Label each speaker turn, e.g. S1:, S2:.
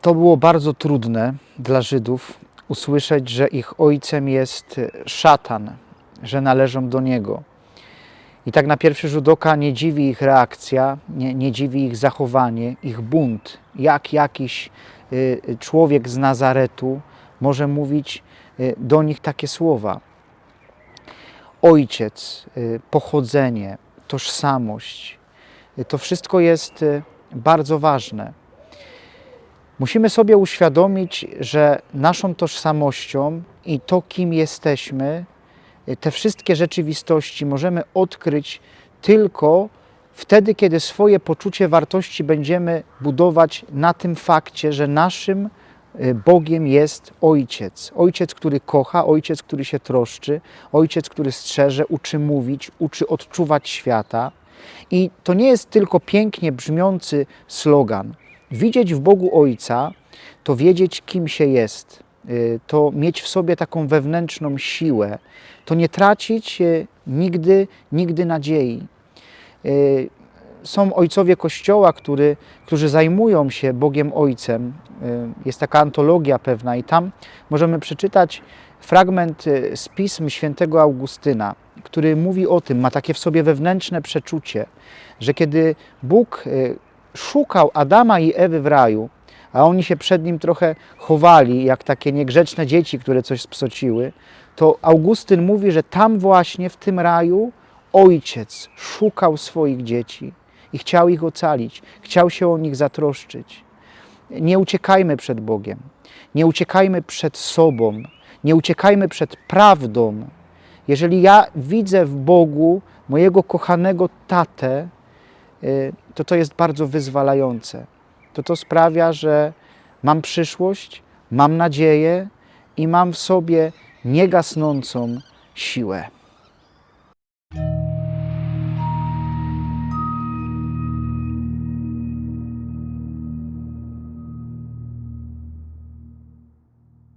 S1: to było bardzo trudne dla Żydów usłyszeć, że ich ojcem jest szatan, że należą do niego. I tak na pierwszy rzut oka nie dziwi ich reakcja, nie, nie dziwi ich zachowanie, ich bunt. Jak jakiś y, człowiek z Nazaretu może mówić y, do nich takie słowa. Ojciec, y, pochodzenie, tożsamość, y, to wszystko jest y, bardzo ważne. Musimy sobie uświadomić, że naszą tożsamością i to, kim jesteśmy, y, te wszystkie rzeczywistości możemy odkryć tylko wtedy, kiedy swoje poczucie wartości będziemy budować na tym fakcie, że naszym y, Bogiem jest Ojciec. Ojciec, który kocha, Ojciec, który się troszczy, Ojciec, który strzeże, uczy mówić, uczy odczuwać świata. I to nie jest tylko pięknie brzmiący slogan. Widzieć w Bogu Ojca to wiedzieć, kim się jest, y, to mieć w sobie taką wewnętrzną siłę, to nie tracić y, nigdy, nigdy nadziei. Y, Są ojcowie Kościoła, który, którzy zajmują się Bogiem Ojcem. Jest taka antologia pewna, i tam możemy przeczytać fragment z pism świętego Augustyna, który mówi o tym, ma takie w sobie wewnętrzne przeczucie, że kiedy Bóg szukał Adama i Ewy w raju, a oni się przed nim trochę chowali, jak takie niegrzeczne dzieci, które coś spsociły, to Augustyn mówi, że tam właśnie w tym raju ojciec szukał swoich dzieci i chciał ich ocalić, chciał się o nich zatroszczyć. Nie uciekajmy przed Bogiem, nie uciekajmy przed sobą, nie uciekajmy przed prawdą. Jeżeli ja widzę w Bogu mojego kochanego tatę, to to jest bardzo wyzwalające. To to sprawia, że mam przyszłość, mam nadzieję i mam w sobie niegasnącą siłę.